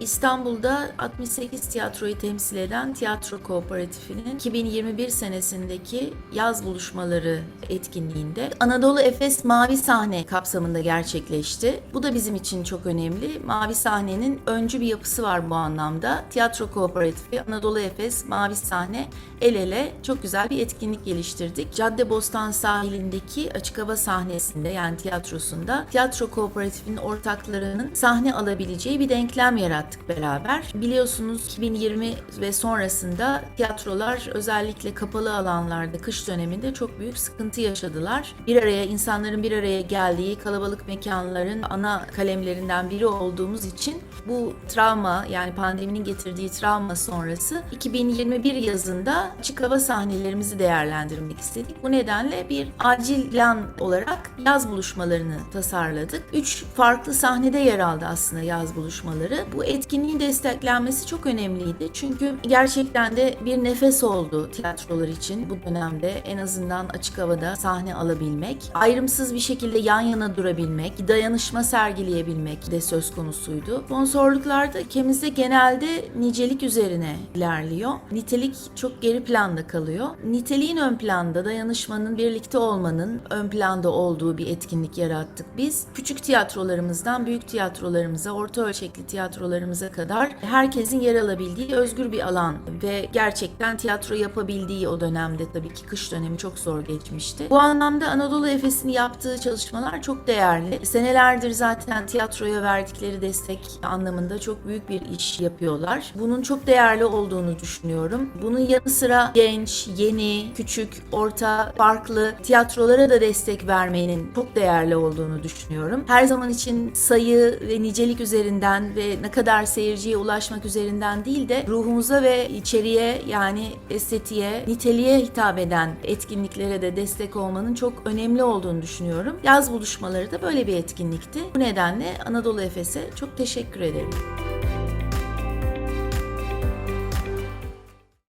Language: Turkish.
İstanbul'da 68 tiyatroyu temsil eden Tiyatro Kooperatifi'nin 2021 senesindeki yaz buluşmaları etkinliğinde Anadolu Efes Mavi Sahne kapsamında gerçekleşti. Bu da bizim için çok önemli. Mavi Sahne'nin öncü bir yapısı var bu anlamda. Tiyatro Kooperatifi, Anadolu Efes, Mavi Sahne el ele çok güzel bir etkinlik geliştirdik. Caddebostan sahilindeki açık hava sahnesinde yani tiyatrosunda tiyatro kooperatifinin ortaklarının sahne alabileceği bir denklem yarattık beraber. Biliyorsunuz 2020 ve sonrasında tiyatrolar özellikle kapalı alanlarda kış döneminde çok büyük sıkıntı yaşadılar. Bir araya insanların bir araya geldiği kalabalık mekanların ana kalemlerinden biri olduğumuz için bu travma yani pandeminin getirdiği travma sonrası 2021 yazında açık hava sahnelerimizi değerlendirmek istedik. Bu nedenle bir acil plan olarak yaz buluşmalarını tasarladık. Üç farklı sahnede yer aldı aslında yaz buluşmaları. Bu etkinliğin desteklenmesi çok önemliydi. Çünkü gerçekten de bir nefes oldu tiyatrolar için bu dönemde en azından açık havada sahne alabilmek. Ayrımsız bir şekilde yan yana durabilmek, dayanışma sergileyebilmek de söz konusuydu. Sponsorluklarda ülkemizde genelde nicelik üzerine ilerliyor. Nitelik çok geri planda kalıyor. Niteliğin ön planda, dayanışmanın, birlikte olmanın ön planda olduğu bir etkinlik yarattık biz. Küçük tiyatrolarımızdan büyük tiyatrolarımıza, orta ölçekli tiyatrolarımıza kadar herkesin yer alabildiği özgür bir alan ve gerçekten tiyatro yapabildiği o dönemde tabii ki kış dönemi çok zor geçmişti. Bu anlamda Anadolu Efes'in yaptığı çalışmalar çok değerli. Senelerdir zaten tiyatroya verdikleri destek anlamında çok büyük bir iş yapıyorlar. Bunun çok değerli olduğunu düşünüyorum. Bunun yanı sıra genç, yeni, küçük, orta, farklı tiyatrolara da destek vermenin çok değerli olduğunu düşünüyorum. Her zaman için sayı ve nicelik üzerinden ve ne kadar seyirciye ulaşmak üzerinden değil de ruhumuza ve içeriye yani estetiğe, niteliğe hitap eden etkinliklere de destek olmanın çok önemli olduğunu düşünüyorum. Yaz buluşmaları da böyle bir etkinlikti. Bu nedenle Anadolu Efes'e çok teşekkür ederim.